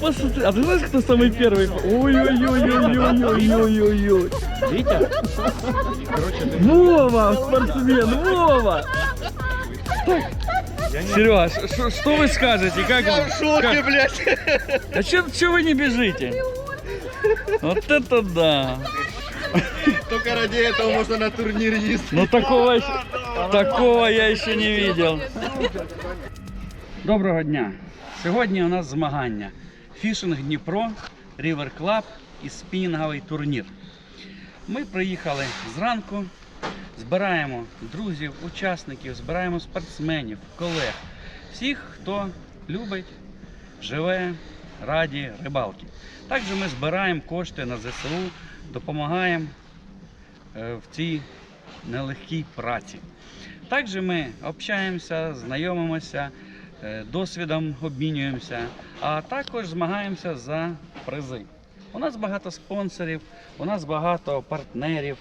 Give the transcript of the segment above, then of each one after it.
Посмотри, а ты знаешь, кто самый первый? Ой-ой-ой-ой-ой-ой-ой-ой. Витя? Вова, спортсмен, Вова! Сереж, ш- что вы скажете? Как Я в шоке, Как? блядь. А че вы не бежите? Вот это да! Только ради этого можно на турнир ездить. Ну такого, еще- такого я ще не видел. Доброго дня! Сьогодні у нас змагання. Фішинг Дніпро, Рівер Клаб і спінінговий турнір. Ми приїхали зранку, збираємо друзів, учасників, збираємо спортсменів, колег, всіх, хто любить, живе, раді рибалки. Також ми збираємо кошти на ЗСУ, допомагаємо е, в цій нелегкій праці. Також ми общаємося, знайомимося, досвідом обмінюємося, а також змагаємося за призи. У нас багато спонсорів, у нас багато партнерів,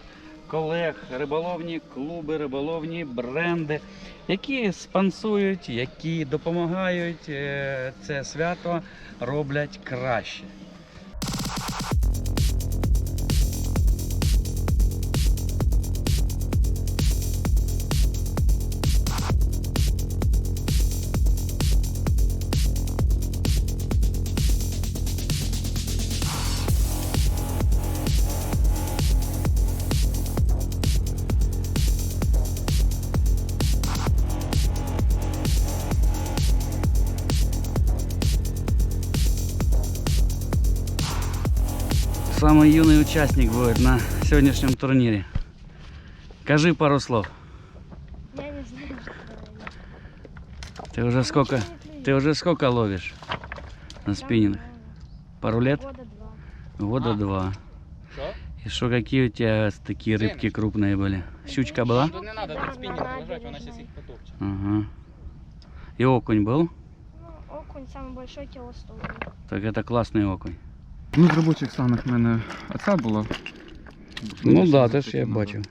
колег, риболовні клуби, риболовні бренди, які спонсують, які допомагають е, це свято роблять краще. Самый юный участник будет на сегодняшнем турнире. Скажи пару слов. Я не знаю, что. Ты уже сколько, ты уже сколько ловишь на спиннинг? Пару лет? Года два. Года два. Что? И что, какие у тебя такие рыбки крупные были? Щучка была? Тут не надо Да, так спиннинг на лежать, вона сейчас набережной. их потопчет. Ага. И окунь был? Ну, окунь самый большой кило 100. Так это классный окунь. Ну, з робочих станах в мене оця була. Ну да, теж я бачив.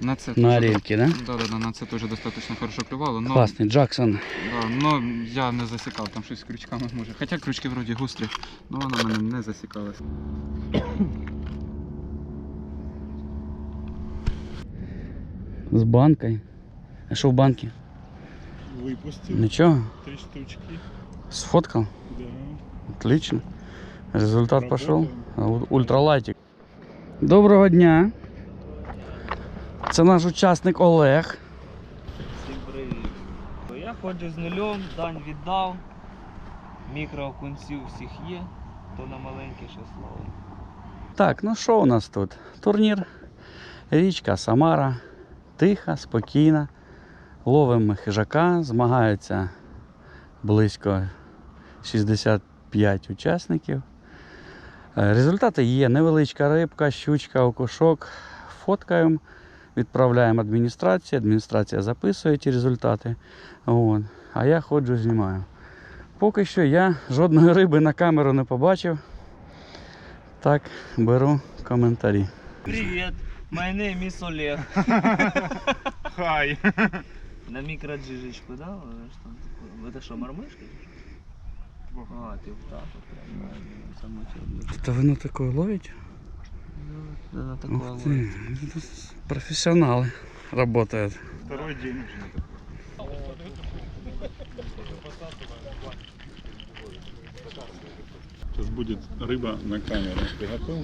На це На теж- рельке, да? Да, да, да, на це теж достатньо хорошо клювало. Но, Классный, Джексон. да, но я не засікав, там щось з крючками може. Хоча крючки вроді гострі, але вона мене не засікалась. С банкой. А что в банке? Выпустил Ничего, три штучки. сфоткал? Да. Отлично. Результат пошел. Ультралайтик. Доброго дня. Це наш учасник Олег. Всім привіт. Я ходжу з нульом, дань віддав. Мікроокунців всіх є, то на маленький ще слово. Так, ну що у нас тут? Турнір. Річка Самара. Тиха, спокійна. Ловимо хижака, змагаються близько 65 учасників. Е, Результати є невеличка рибка, щучка, окушок. Фоткаємо, відправляємо адміністрації, адміністрація записує ті результати. От. А я ходжу, знімаю. Поки що я жодної риби на камеру не побачив. Так, беру коментарі. Привіт! My name is Олег. Хай. На мікроджижечку, да? Там Ви це що, мормишки? А, ти так от прям. Самочок. Та ви на такої ловите? Ну, на Ух такого ти, професіонали працюють. Второй день уже. Сейчас будет рыба на камеру. Ты готов?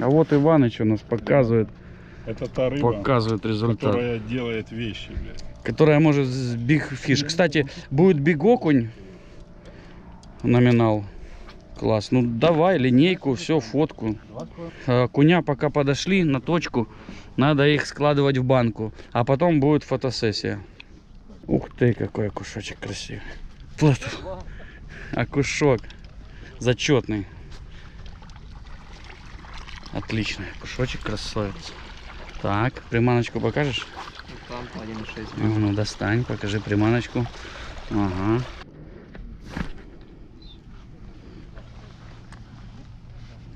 А от Іванич у нас показує, Это та рыба, показує результат. которая делает вещи, блядь. Которая может с биг фиш. Кстати, будет биг окунь. Номинал. Класс. Ну давай линейку, все, фотку. Э, Куня пока подошли на точку. Надо их складывать в банку. А потом будет фотосессия. Ух ты, какой окушочек красивый. Вот. Окушок. Зачетный. Отличный окушочек, красавец. Так, приманочку покажешь? Там по 1,6. А, Ну, достань, покажи приманочку. Ага.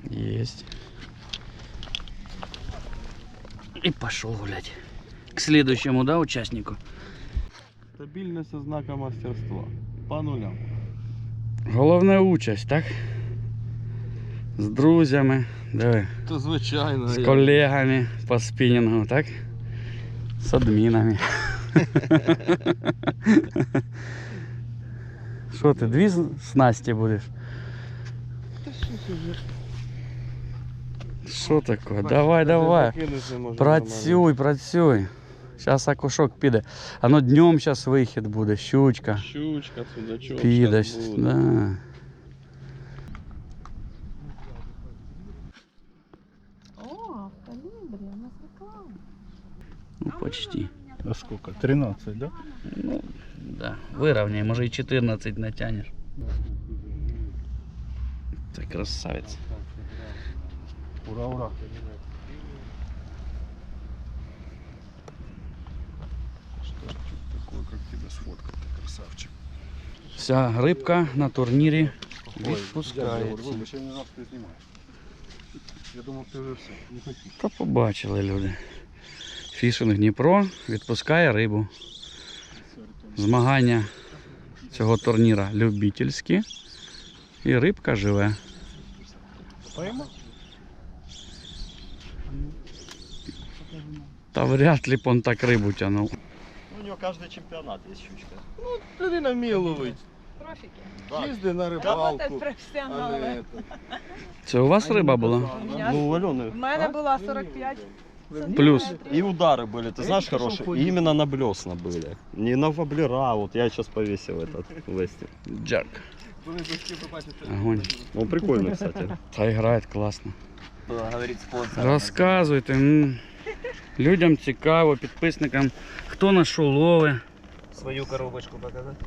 Есть. И пошел гулять. К следующему, да, участнику? Стабильность знака мастерства. По нулям. Головна участь, так? З друзями, диви, То звичайно. з колегами по спінінгу, так? З адмінами. Що ти, дві з- снасті будеш? Що таке? Давай, давай. Працюй, працюй. Зараз акушок піде. А ну днем зараз вихід буде, щучка. Щучка, судачок. Піде. щас буде. Да. О, в калибре, у нас реклама. Ну, почти. А сколько? 13, да? Ну, да. Выровняй, може і 14 натянеш. Це красавець. Ура, ура. Что ж тут такое, как тебя сфоткать, ты красавчик. Вся рибка на турнірі відпускається. Вибач, я не знав, що ти знімаєш. Я думав, ти вже все, не хотів. Та побачили люди. Фішинг Дніпро відпускає рибу. Змагання цього турніра любительські. І рибка живе. Пойма? Та вряд ли б он так рибу тянув. У нього кожен чемпіонат є щучка. Ну, людина вміє ловити. Профики. Їзди на Работает рибалку. профессионалы. Це у вас риба була? У меня, Ну, у Альони. у мене була 45. Плюс. И удары были, ты знаешь, хорошие. И именно на блесна были. Не на воблера, вот я сейчас повесил этот вести. Джак. Огонь. Он прикольный, кстати. Та грає класно. Говорить спонсор. Розказуйте. м. Людям цікаво, підписникам, хто на що лови. Свою коробочку показати.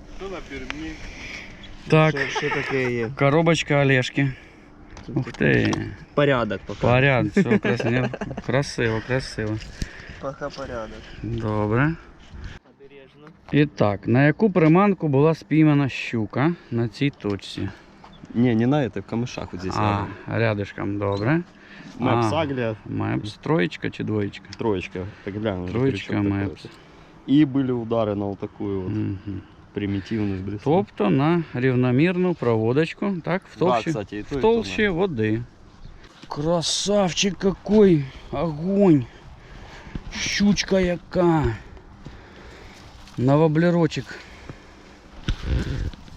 Так, Что такое є? коробочка Олешки. Ух ти. Порядок пока. Порядок, все красиво, красиво, красиво. Пока порядок. Добре. Обережно. І так, на яку приманку була спіймана щука на цій точці? Не, не на этой, в камышах вот здесь. А, рядышком, добре. Мэпс а. Агрия, Мепс, троєчка чи двоєчка? троечка. Так глянь, уже Троєчка крючок такой Мепс. вот. И были удары на вот такую вот Мгм. примитивную блесну. Тобто на рівномірну проводочку, так, в Да, толщі, кстати, и то, в и то, толщі води. Красавчик какой! Огонь! Щучка яка! На воблерочок.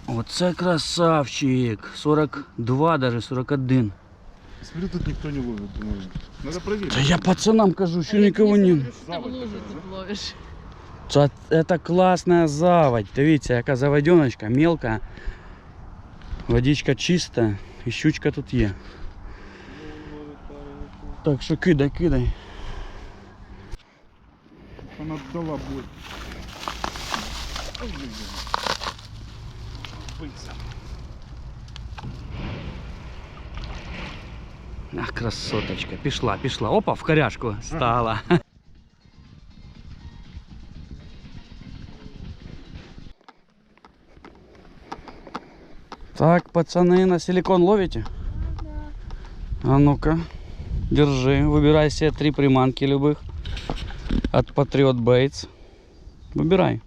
Оце красавчик! 42, даже 41. Смотрю, тут никто не ловит, думаю. Надо проверить. Да я пацанам кажу, що нікого не. Ты в луже тут ловишь. Це, це класна заводь. Дивіться, яка заводеночка, мелка. Водичка чиста і щучка тут є. Так що кидай, кидай. Она дала боль. Ах, красоточка. Пішла, пішла. Опа, в коряшку стала. Так, пацаны, на силикон ловите? А ну-ка, держи. Выбирай себе три приманки любых. От Patriot Baits. Выбирай.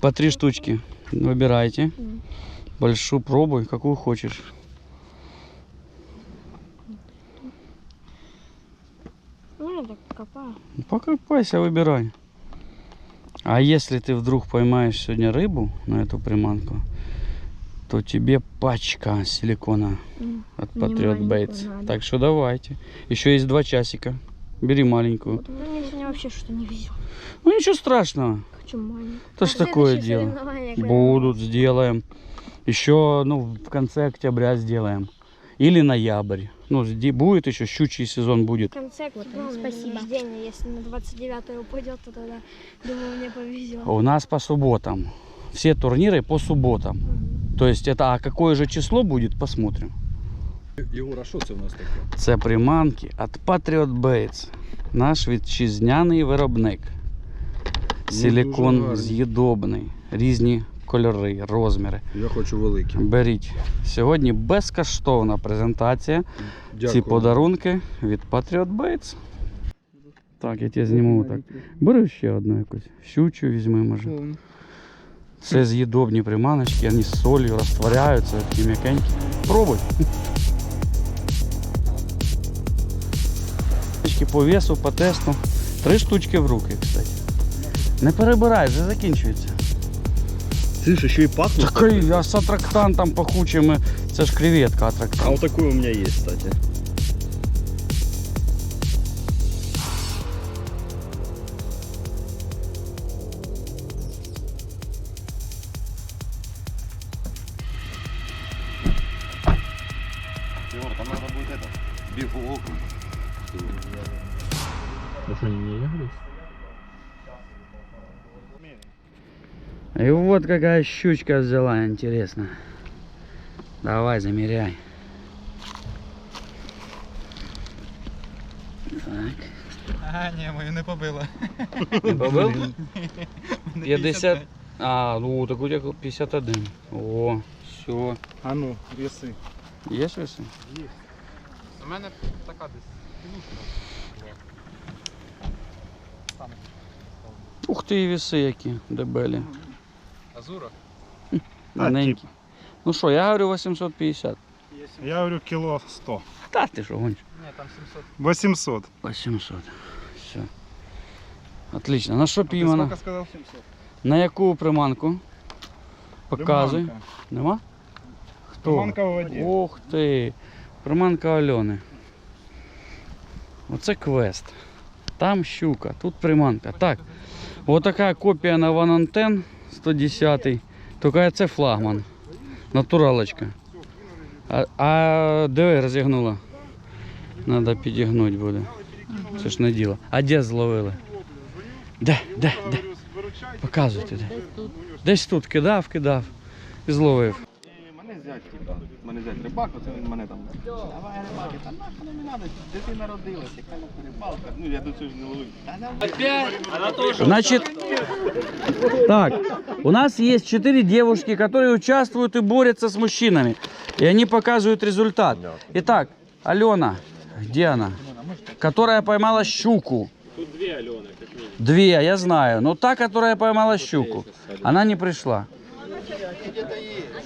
По три штучки. Выбирайте. Большую пробуй, какую хочешь. Ну, я так копаю. Покопайся, выбирай. А если ты вдруг поймаешь сегодня рыбу на эту приманку, то тебе пачка силикона М. от Patriot надо. Так что давайте. Еще есть два часика. Бери маленькую. Ну, мне вообще что не везет. Ну ничего страшного. Хочу маленькую. Это ж На такое дело. Будут, сделаем. Еще, ну, в конце октября сделаем Или ноябрь. Ну, сде- будет еще, щучий сезон будет. В конце спасибо. Если на 29 упадет, то тогда, думаю, мне повезет. У нас по субботам. Все турниры по субботам. Мгм. То есть это, а какое же число будет, посмотрим. Егор, а що це у нас таке? Це приманки від Patriot Baits. Наш вітчизняний виробник. Силікон дуже гарні. з'їдобний. Різні кольори, розміри. Я хочу великий. Беріть. Сьогодні безкоштовна презентація. Ці подарунки від Patriot Baits. Так, я тебе зніму так. Бери ще одну якусь. Щучу візьми, може. Це з'їдобні приманочки, вони з солью розтворяються, такі м'якенькі. Пробуй. По весу, по тесту. Три штучки в руки, кстати. Не перебирай, вже закінчується. Слышь, еще и пахнет. Так, а с аттрактантом пахучим, Це ж креветка А вот такой у меня есть, кстати. вот какая щучка взяла, интересно. Давай, замеряй. Так. А, ні, мою не побила. Не побив? 50. А, ну так у тебя 51. О, все. А ну, весы. Есть весы? У мене така десь. Ух ти, і веси які дебелі. Азура? Маленькі. Ну що, я говорю 850. Я говорю кило 100. Та ти що гониш? Ні, там 700. 800. 800. Все. Отлично. На що піймана? сказал? 700. На яку приманку? Показуй. Приманка. Нема? Хто? Приманка в воді. Ух ти. Приманка Альони. Оце квест. Там щука, тут приманка. Так. Отака копія на Ten 110. Тільки це флагман. Натуралочка. А, а диви, розігнула. Треба підігнути буде. Це ж не діло. А де зловили? Де, де, де? Показуйте де. Десь тут кидав, кидав і зловив. Зять, типа, мене зять рибак, оце він мене там. Давай рибаки, та нахуй не треба, дитина родилась, яка на рибалка. Ну я до цього ж не ловив. Та давай. Значит, так, у нас есть четыре девушки, которые участвуют и борются с мужчинами. И они показывают результат. Итак, Алена, где она? Которая поймала щуку. Тут две Алены, как минимум. Две, я знаю. Но та, которая поймала щуку, она не пришла.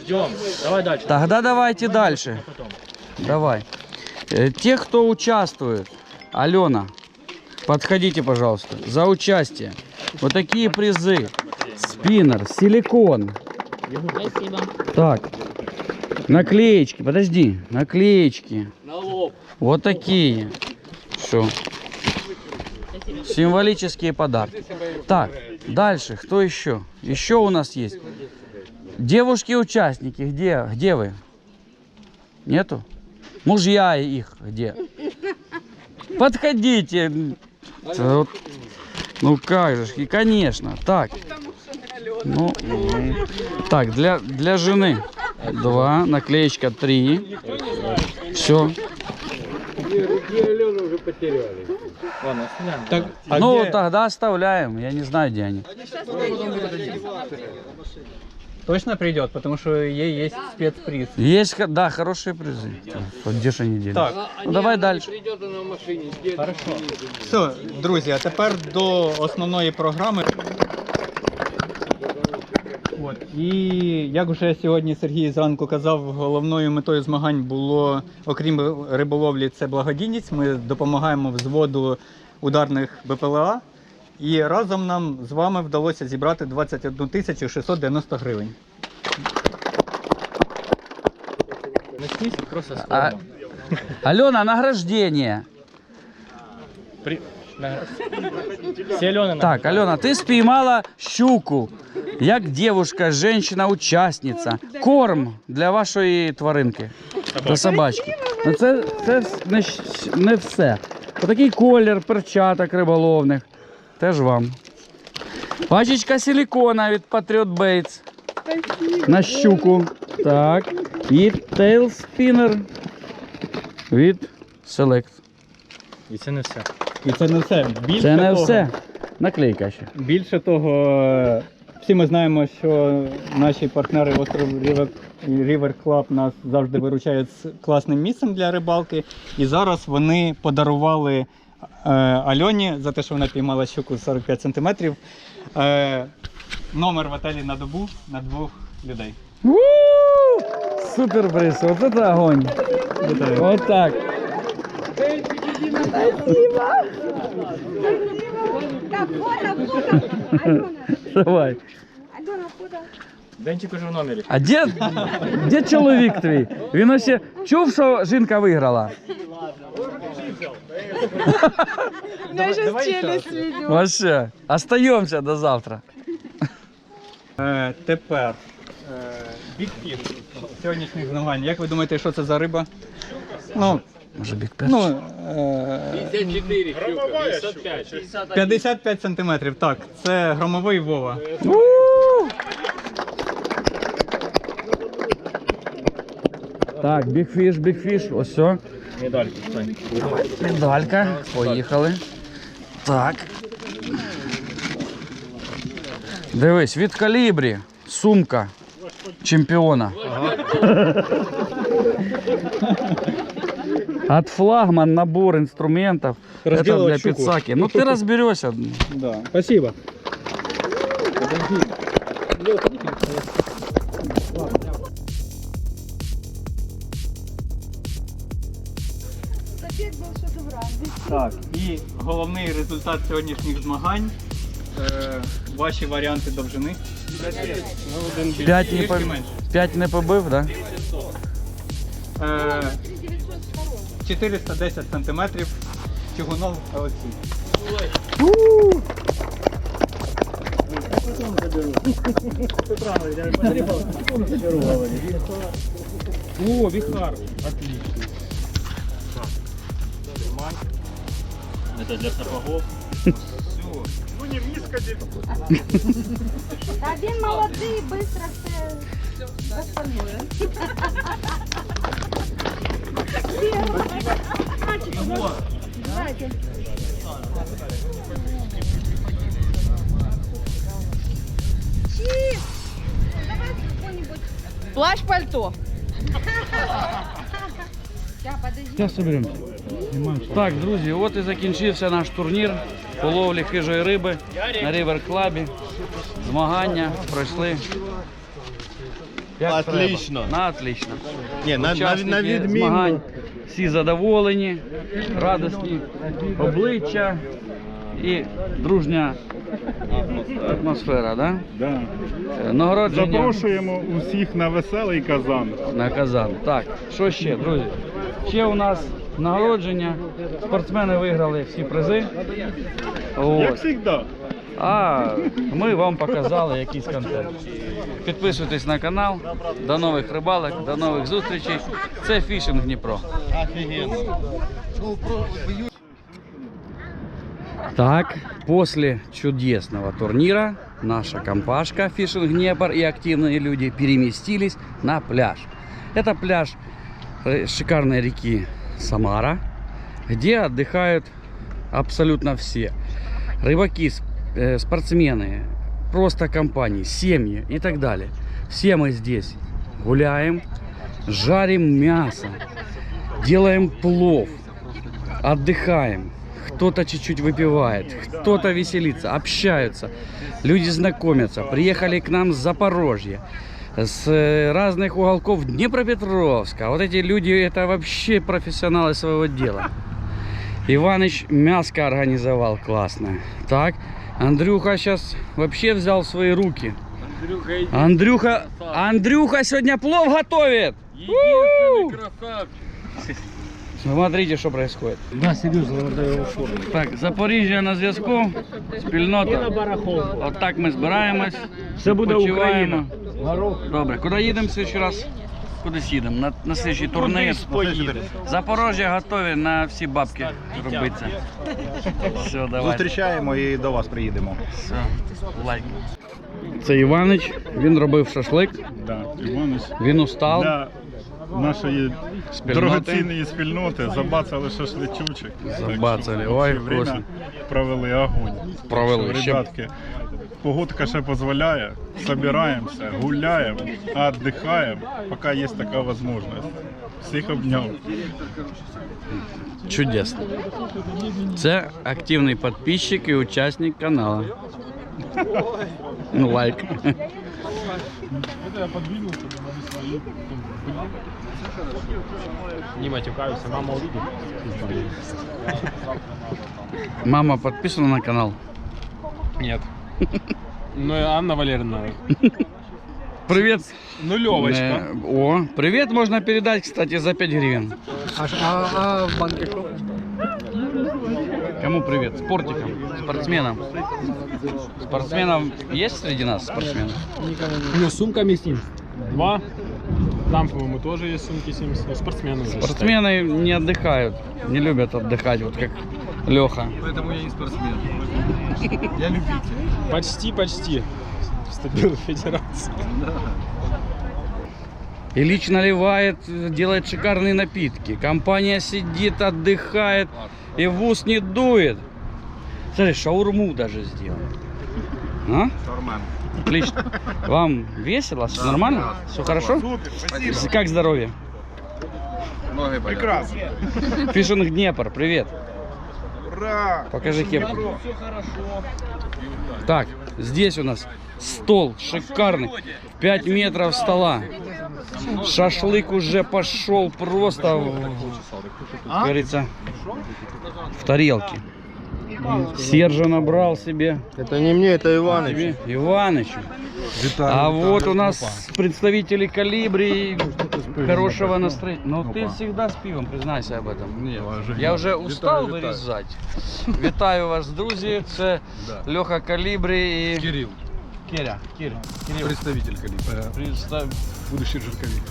Ждем. Давай дальше. Тогда давайте дальше. Давай. Э, Те, кто участвует, Алена, подходите, пожалуйста, за участие. Вот такие призы. Спиннер, силикон. Спасибо. Так. Наклеечки, подожди. Наклеечки. Вот такие. Все. Символические подарки. Так, дальше. Кто еще? Еще у нас есть. Девушки-участники, где, где вы? Нету? Мужья их где? Подходите. Вот- Ну как же, и конечно. Так. Ну, так, для, для жены два, наклеечка три. Все. ну, тогда оставляем. Я не знаю, где они. Точно придет, потому что ей есть спецприз. Есть, да, хорошие призы. Вот Где же они делись? Так. Ну, давай дальше. Хорошо. Все, друзі, а тепер до основної програми. От. І як вже сьогодні Сергій зранку казав, головною метою змагань було, окрім риболовлі, це благодійність. Ми допомагаємо взводу ударних БПЛА. І разом нам з вами вдалося зібрати 21 тисячу 690 гривень. Смійся, просто А, Алена, награждение. Так, Алена, ты спіймала щуку. Як девушка, женщина-учасниця. Корм для вашої тваринки. Для собачки. Ну це, це не, щ- не все. Отакий колір перчаток риболовних. Теж вам. Пачечка силикона від Patriot Baits. На щуку. Так. І Tail Spinner від Select. І це не все. І це не все. Більше Це не того, все. Наклейка ще. Більше того, всі ми знаємо, що наші партнери остров River, River Club нас завжди виручають з класним місцем для рибалки. І зараз вони подарували Альоні за те, що вона піймала щуку 45 см, Е, номер в отелі на добу на двох людей. Супер приз, вот это огонь. Вот так. Давай. Денчик уже в номері. А де, де чоловік твій? Він ось чув, що жінка виграла? Вообще. Остаємося до завтра. Е, тепер Big Fish сьогоднішніх змагань. Як ви думаєте, що це за риба? Ну, Може бік ну е, 55 сантиметрів. Так, це громовий Вова. Так, бігфіш, бігфіш, ось все. Медальки, Сань. Медалька. Поїхали. Так. Дивись, від калібрі. Сумка чемпіона. От флагман набор инструментов. Это для Разделывать щуку. пиццаки. Ну ты разберешься. Да. Спасибо. І головний результат сьогоднішніх змагань. Е, ваші варіанти довжини. П'ять не, Трішки по... менше. П'ять не побив, да? Е, 410 сантиметрів. Чугунов Олексій. О, вихар. Это для сапогов. Ну не миска Та він молодий, швидко все заспанує. Давайте. Давай какой-нибудь. Плащ-пальто. Зараз соберемося. Так, друзі, от і закінчився наш турнір по ловлі хижої риби на Рівер Клабі. Змагання пройшли. Як Отлично. треба. На отлично. Ні, на, на, Учасники на відмінно. змагань всі задоволені, радісні обличчя і дружня атмосфера, да? Да. Е, Нагородження Запрошуємо усіх на веселий казан. на казан. Так, що ще, друзі? Ще у нас нагородження. Спортсмени виграли всі призи. Як От. завжди. А ми вам показали якийсь контент. Підписуйтесь на канал. До нових рибалок, до нових зустрічей. Це фішинг Дніпро. Так, после чудесного турнира наша компашка Фишинг Днепр и активные люди переместились на пляж. Это пляж э, шикарной реки Самара, где отдыхают абсолютно все. Рыбаки, э, спортсмены, просто компании, семьи и так далее. Все мы здесь гуляем, жарим мясо, делаем плов, отдыхаем. Кто-то чуть-чуть выпивает, кто-то веселится, общаются. Люди знакомятся. Приехали к нам с Запорожья, с э, разных уголков Днепропетровска. Вот эти люди, это вообще профессионалы своего дела. Иваныч мяско организовал классно. Так, Андрюха сейчас вообще взял в свои руки. Андрюха, Андрюха сегодня плов готовит. У! Смотрите, что происходит. Да, серйозно, його форму. Так, Запоріжжя на зв'язку, спільнота. Отак ми збираємось. Все буде. Україна. Добре, куди їдемо ще раз? Кудись їдемо? На, на слідчий турнір. Запорожжя готові на всі бабки робиться. Все, давай. Зустрічаємо і до вас приїдемо. Все, лайк. Це Іванич, він робив шашлик, Да. Іванович, він устав. Нашої дорогоцінної спільноти забацали шашличучик. Забацали. Ой, вкусно. провели огонь. Провели. Що, ребятки, погодка ще дозволяє, собираємося, гуляємо, віддихаємо, поки є така можливість. Всіх обняв. Чудесно. Це активний підписчик і учасник каналу. Ну, лайк. Не матюкаюся, мама увидит. Мама подписана на канал. Нет. Ну и Анна Валерьевна. Привет. Нулевочка. Э, О, привет можно передать, кстати, за 5 гривен. А, в банки що? Кому привет? Спортикам, спортсменам. Спортсменам есть среди нас спортсмены? Ну, с сумками с ним. Два. Там, по-моему, тоже есть сумки 70. Ну, спортсмены уже. Спортсмены не отдыхают, не любят отдыхать, вот как Леха. Поэтому я не спортсмен. Я любитель. Почти, почти. Вступил в федерацию. Ильич наливает, делает шикарные напитки. Компания сидит, отдыхает и в ус не дует. Смотри, шаурму даже сделал. А? Отлично. Вам весело? Всё нормально? Все хорошо? Как здоровье? Ноги болят. Прекрасно. Фишинг Днепр, привет. Ура! Покажи кепку. Так, здесь у нас стол шикарный. 5 метров стола. Шашлык уже пошел просто, в- как говорится, в тарелке. Сержа набрал себе. Это не мне, это Иваныч. себе Иванычу. А вот у нас представители калибри хорошего настроения. Но ты всегда с пивом, признайся об этом. Я вже устав вирізати. Вітаю вас, друзі. Це Льоха Калібрі і Кирилл, Киря. Кир. Кирил. представитель калибра. Представ... Будущий жирковик.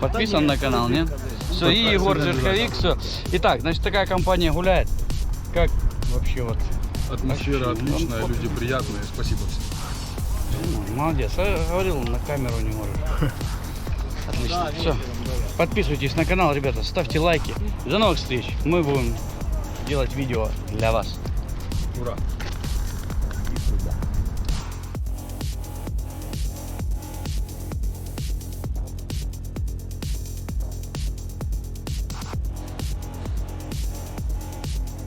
Подписан на канал, нет? Все, и Егор Жирковик, все. Итак, значит, такая компания гуляет. Как вообще вот? Атмосфера отличная, люди приятные. Спасибо всем. Ну, Молодец. Я говорил, на камеру не можешь. Отлично. Все. Подписывайтесь на канал, ребята, ставьте лайки. До новых встреч. Мы будем делать видео для вас. Ура.